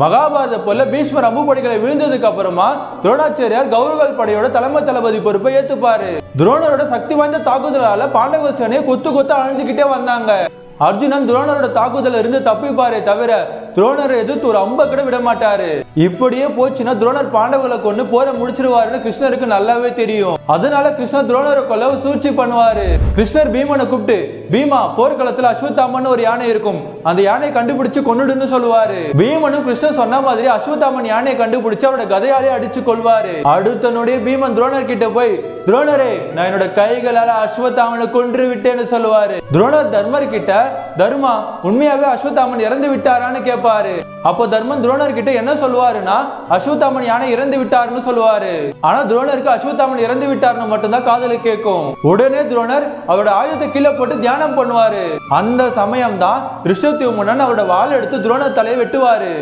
மகாபாரத போல பீஷ்மர் அம்புபடிகளை விழுந்ததுக்கு அப்புறமா துரோணாச்சாரியார் கௌரவல் படையோட தலைமை தளபதி பொறுப்பை ஏத்துப்பாரு. துரோணரோட சக்தி வாய்ந்த தாக்குதலால பாண்டவ சேனையை கொத்து கொத்து அழிஞ்சுக்கிட்டே வந்தாங்க. அர்ஜுனன் துரோணரோட தாக்குதல இருந்து தப்பிப்பாரே தவிர துரோணரை எதிர்த்து ஒரு அம்ப கூட விட மாட்டாரு இப்படியே போச்சுன்னா துரோணர் பாண்டவர்களை கொண்டு போரை முடிச்சிருவாருன்னு கிருஷ்ணருக்கு நல்லாவே தெரியும். அதனால கிருஷ்ணர் துரோணரை கொல்ல சூழ்ச்சி பண்ணுவாரு. கிருஷ்ணர் பீமனை கூப்பிட்டு பீமா போர்க்களத்துல அஸ்வத்தாமன் ஒரு யானை இருக்கும். அந்த யானையை கண்டுபிடிச்சு கொண்டுடுன்னு சொல்லுவாரு. பீமனும் கிருஷ்ணர் சொன்ன மாதிரி அஸ்வத்தாமன் யானையை கண்டுபிடிச்சு அவரோட கதையாலே அடிச்சு கொள்வாரு. அடுத்த நொடியே பீமன் துரோணர் கிட்ட போய் துரோணரே நான் என்னோட கைகளால அஸ்வத்தாமனை கொன்று விட்டேன்னு சொல்லுவாரு. துரோணர் தர்மர் கிட்ட தர்மா உண்மையாவே அஸ்வத்தாமன் இறந்து விட்டாரான்னு கேட்பாரு அப்போ தர்மன் துரோணர் கிட்ட என்ன சொல்லுவாருன்னா அஸ்வத்தாமன் யானை இறந்து விட்டாருன்னு சொல்லுவாரு. ஆனா துரோணருக்கு அஸ்வத்தாமன் இறந்து விட்டாருன்னு மட்டும்தான் காதல கேட்கும். உடனே துரோணர் அவரோட ஆயுதத்தை கீழே போட்டு தியானம் பண்ணுவாரு. அந்த சமயம் தான் ரிஷத்யுமனன் அவரோட வாள் எடுத்து துரோணர் தலையை வெட்டுவாரு.